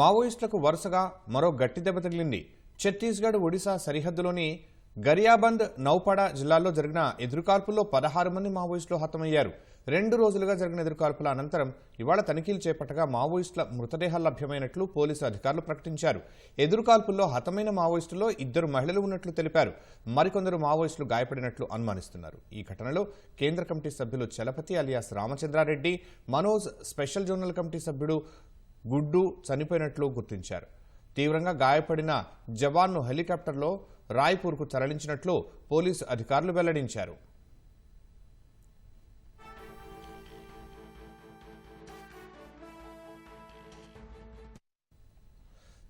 మావోయిస్టులకు వరుసగా మరో గట్టి దెబ్బ తగిలింది. ఛత్తీస్గఢ్ ఒడిశా సరిహద్దులోని గరియాబంద్ నౌపాడా జిల్లాల్లో జరిగిన ఎదురుకాల్పుల్లో పదహారు మంది మావోయిస్టులు హతమయ్యారు. రెండు రోజులుగా జరిగిన ఎదురుకాల్పుల అనంతరం ఇవాళ తనిఖీలు చేపట్టగా మావోయిస్టుల మృతదేహాలు లభ్యమైనట్లు పోలీసు అధికారులు ప్రకటించారు. ఎదురుకాల్పుల్లో హతమైన మావోయిస్టుల్లో ఇద్దరు మహిళలు ఉన్నట్లు తెలిపారు. మరికొందరు మావోయిస్టులు గాయపడినట్లు అనుమానిస్తున్నారు. ఈ ఘటనలో కేంద్ర కమిటీ సభ్యులు Chalapathi alias Ramachandra Reddy Manoj special zonal committee సభ్యుడు గుడ్డు చనిపోయినట్లు గుర్తించారు. తీవ్రంగా గాయపడిన జవాన్ను హెలికాప్టర్లో రాయ్పూర్కు తరలించినట్లు పోలీసు అధికారులు వెల్లడించారు.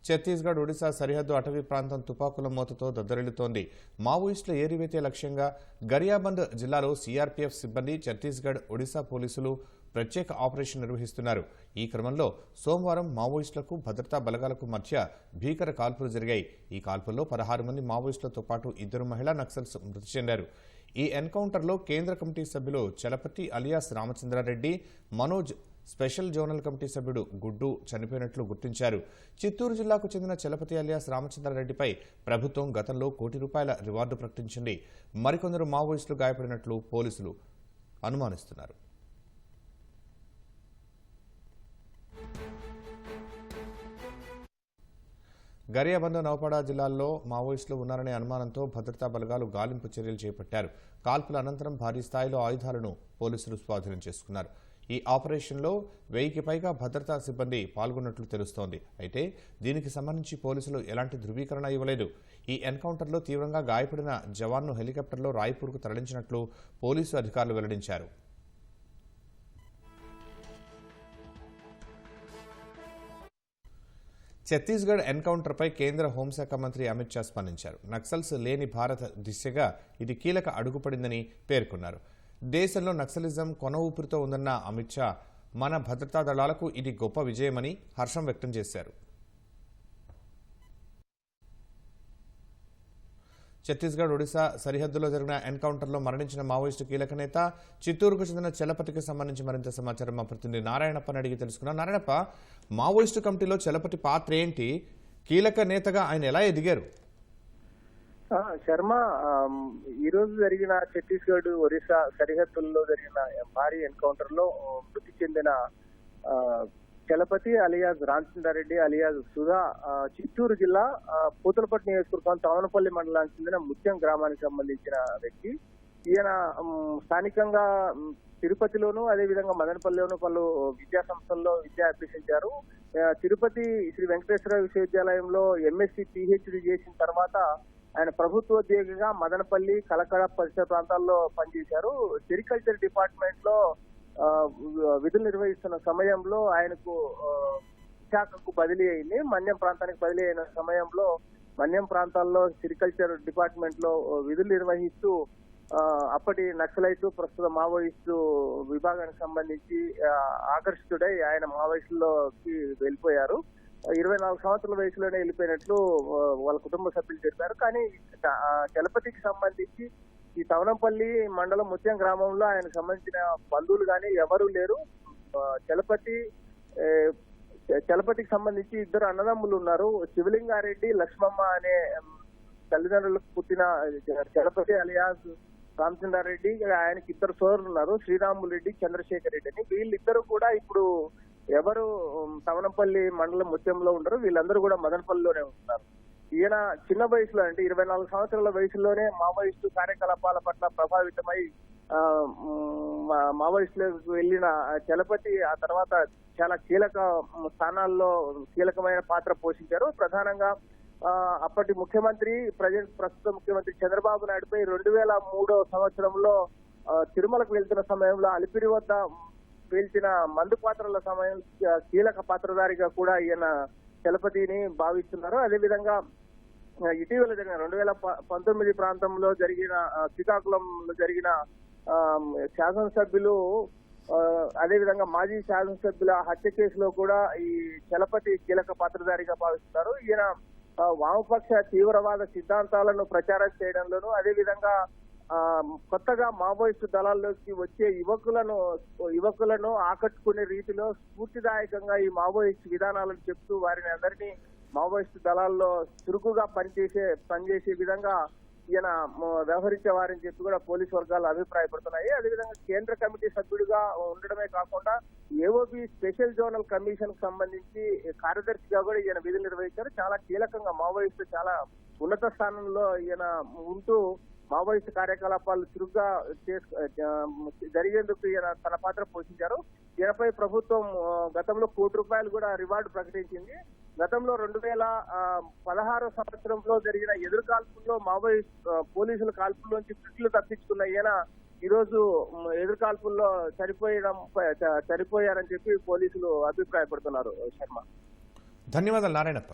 ఛత్తీస్గఢ్ ఒడిశా సరిహద్దు అటవీ ప్రాంతం తుపాకుల మూతతో దద్దరిల్లుతోంది. మావోయిస్టుల ఏరివేతే లక్ష్యంగా గరియాబంద్ జిల్లాలో సీఆర్పీఎఫ్ సిబ్బంది ఛత్తీస్గఢ్ ఒడిశా పోలీసులు ప్రత్యేక ఆపరేషన్ నిర్వహిస్తున్నారు. ఈ క్రమంలో సోమవారం మావోయిస్టులకు భద్రతా బలగాలకు మధ్య భీకర కాల్పులు జరిగాయి. ఈ కాల్పుల్లో పదహారు మంది మావోయిస్టులతో పాటు ఇద్దరు మహిళా నక్సల్స్ మృతి చెందారు. ఈ ఎన్కౌంటర్లో కేంద్ర కమిటీ సభ్యులు Chalapathi alias Ramachandra Reddy Manoj special zonal committee సభ్యుడు గుడ్డు చనిపోయినట్లు గుర్తించారు. చిత్తూరు జిల్లాకు చెందిన చలపతి అలియాస్ రామచంద్రారెడ్డిపై ప్రభుత్వం గతంలో కోటి రూపాయల రివార్డు ప్రకటించింది. మరికొందరు మావోయిస్టులు గాయపడినట్లు పోలీసులు అనుమానిస్తున్నారు. గరియాబంద నౌపాడా జిల్లాల్లో మావోయిస్టులు ఉన్నారనే అనుమానంతో భద్రతా బలగాలు గాలింపు చర్యలు చేపట్టారు. కాల్పుల అనంతరం భారీ స్థాయిలో ఆయుధాలను పోలీసులు స్వాధీనం చేసుకున్నారు. ఈ ఆపరేషన్లో వెయ్యికి పైగా భద్రతా సిబ్బంది పాల్గొన్నట్లు తెలుస్తోంది. అయితే దీనికి సంబంధించి పోలీసులు ఎలాంటి ధృవీకరణ ఇవ్వలేదు. ఈ ఎన్కౌంటర్లో తీవ్రంగా గాయపడిన జవాన్ను హెలికాప్టర్లో రాయ్పూర్కు తరలించినట్లు పోలీసు అధికారులు వెల్లడించారు. ఛత్తీస్గఢ్ ఎన్కౌంటర్పై కేంద్ర హోంశాఖ మంత్రి అమిత్ షా స్పందించారు. నక్సల్స్ లేని భారత దిశగా ఇది కీలక అడుగుపడిందని పేర్కొన్నారు. దేశంలో నక్సలిజం కొన ఊపిరితో ఉందన్న అమిత్ షా మన భద్రతా దళాలకు ఇది గొప్ప విజయమని హర్షం వ్యక్తం చేశారు. ఛత్తీస్గఢ్ ఒడిశా సరిహద్దులో జరిగిన ఎన్కౌంటర్లో మరణించిన మావోయిస్టు కీలక నేత చిత్తూరుకు చెందిన చలపతికి సంబంధించి మరింత సమాచారం మా ప్రతినిధి నారాయణప్పని అడిగి తెలుసుకున్నాం. నారాయణప్ప మావోయిస్టు కమిటీలో చలపతి పాత్ర ఏంటి? కీలక నేతగా ఆయన ఎలా ఎదిగారు? శర్మ ఈ రోజు జరిగిన ఛత్తీస్గఢ్ ఒరిస్సా సరిహద్దుల్లో జరిగిన భారీ ఎన్కౌంటర్లో మృతి చెందిన చలపతి అలియాజ్ రామచంద్రారెడ్డి అలియాజ్ సుధా చిత్తూరు జిల్లా ఆ, పూతలపట్టు నియోజకవర్గం తమనపల్లి మండలానికి చెందిన ముత్యం గ్రామానికి సంబంధించిన వ్యక్తి. ఈయన స్థానికంగా తిరుపతిలోను అదే విధంగా మదనపల్లిలోను పలు విద్యా సంస్థల్లో విద్య అభ్యసించారు. తిరుపతి శ్రీ వెంకటేశ్వర విశ్వవిద్యాలయంలో ఎంఎస్సి పిహెచ్డి చేసిన తర్వాత ఆయన ప్రభుత్వోద్యోగిగా మదనపల్లి కలకడ పరిసర ప్రాంతాల్లో పనిచేశారు. సెరికల్చర్ డిపార్ట్మెంట్లో విధులు నిర్వహిస్తున్న సమయంలో ఆయనకు విశాఖకు బదిలీ అయింది. మన్యం ప్రాంతానికి బదిలీ అయిన సమయంలో మన్యం ప్రాంతాల్లో సెరికల్చర్ డిపార్ట్మెంట్లో విధులు నిర్వహిస్తూ అప్పటి నక్సలైట్ ప్రస్తుత మావోయిస్టు విభాగానికి సంబంధించి ఆకర్షితుడై ఆయన మావోయిస్టులోకి వెళ్ళిపోయారు. ఇరవై నాలుగు సంవత్సరాల వయసులోనే వెళ్ళిపోయినట్లు వాళ్ళ కుటుంబ సభ్యులు చెప్పారు. కానీ చలపతికి సంబంధించి ఈ తవనంపల్లి మండలం ముత్యం గ్రామంలో ఆయనకు సంబంధించిన బంధువులు కానీ ఎవరూ లేరు. చలపతి చలపతికి సంబంధించి ఇద్దరు అన్నదమ్ములు ఉన్నారు. శివలింగారెడ్డి లక్ష్మమ్మ అనే తల్లిదండ్రులకు పుట్టిన చలపతి అలియాస్ రామచంద్రారెడ్డి ఆయనకి ఇద్దరు సోదరులు ఉన్నారు. శ్రీరాములు రెడ్డి చంద్రశేఖర్ రెడ్డి అని. వీళ్ళిద్దరు కూడా ఇప్పుడు ఎవరు తవనపల్లి మండలం ముత్యంలో ఉండరు వీళ్ళందరూ కూడా మదనపల్లిలోనే ఉంటున్నారు ఈయన చిన్న వయసులో అంటే ఇరవై నాలుగు సంవత్సరాల వయసులోనే మావోయిస్టు కార్యకలాపాల పట్ల ప్రభావితమై మా- మావోయిస్టులకు వెళ్ళిన చలపతి ఆ తర్వాత చాలా కీలక స్థానాల్లో కీలకమైన పాత్ర పోషించారు. ప్రధానంగా అప్పటి ముఖ్యమంత్రి ప్రజెంట్ ప్రస్తుత ముఖ్యమంత్రి చంద్రబాబు నాయుడుపై రెండు వేల మూడో సంవత్సరంలో తిరుమలకు వెళ్తున్న సమయంలో అలిపిరి వద్ద పీల్చిన మందు పాత్రల సమయం కీలక పాత్రధారిగా కూడా ఈయన చలపతిని భావిస్తున్నారు. అదేవిధంగా ఇటీవల జరిగిన రెండు వేల ప- పంతొమ్మిది ప్రాంతంలో జరిగిన శ్రీకాకుళంలో జరిగిన శాసనసభ్యులు అదేవిధంగా మాజీ శాసనసభ్యుల హత్య కేసులో కూడా ఈ చలపతి కీలక పాత్రధారిగా భావిస్తున్నారు. ఈయన వామపక్ష తీవ్రవాద సిద్ధాంతాలను ప్రచారం చేయడంలోనూ అదేవిధంగా కొత్తగా మావోయిస్టు దళాల్లోకి వచ్చే యువకులను యువకులను ఆకట్టుకునే రీతిలో స్ఫూర్తిదాయకంగా ఈ మావోయిస్టు విధానాలను చెప్తూ వారిని అందరినీ మావోయిస్టు దళాల్లో చురుకుగా పనిచేసే పనిచేసే విధంగా ఈయన వ్యవహరించే వ్యవహరించేవారని చెప్పి కూడా పోలీస్ వర్గాలు అభిప్రాయపడుతున్నాయి. అదేవిధంగా కేంద్ర కమిటీ సభ్యుడిగా ఉండడమే కాకుండా ఏఓబి స్పెషల్ జోనల్ కమిషన్కు సంబంధించి కార్యదర్శిగా కూడా ఈయన విధులు నిర్వహించారు. చాలా కీలకంగా మావోయిస్టు చాలా ఉన్నత స్థానంలో ఈయన ఉంటూ మావోయిస్ట్ కార్యకలాపాలు చురుగ్గా జరిగేందుకు ఈయన తన పాత్ర పోషించారు. ఈయనపై ప్రభుత్వం గతంలో కోటి రూపాయలు కూడా రివార్డు ప్రకటించింది. గతంలో రెండు వేల పదహారు పదహారో సంవత్సరంలో జరిగిన ఎదురు కాల్పుల్లో మావోయిస్ట్ పోలీసుల కాల్పుల్లోంచి పిట్లు తప్పించుకున్న ఈయన ఈ రోజు ఎదురు కాల్పుల్లో చనిపోయడం చనిపోయారని చెప్పి పోలీసులు అభిప్రాయపడుతున్నారు శర్మ. ధన్యవాదాలు నారాయణప్ప.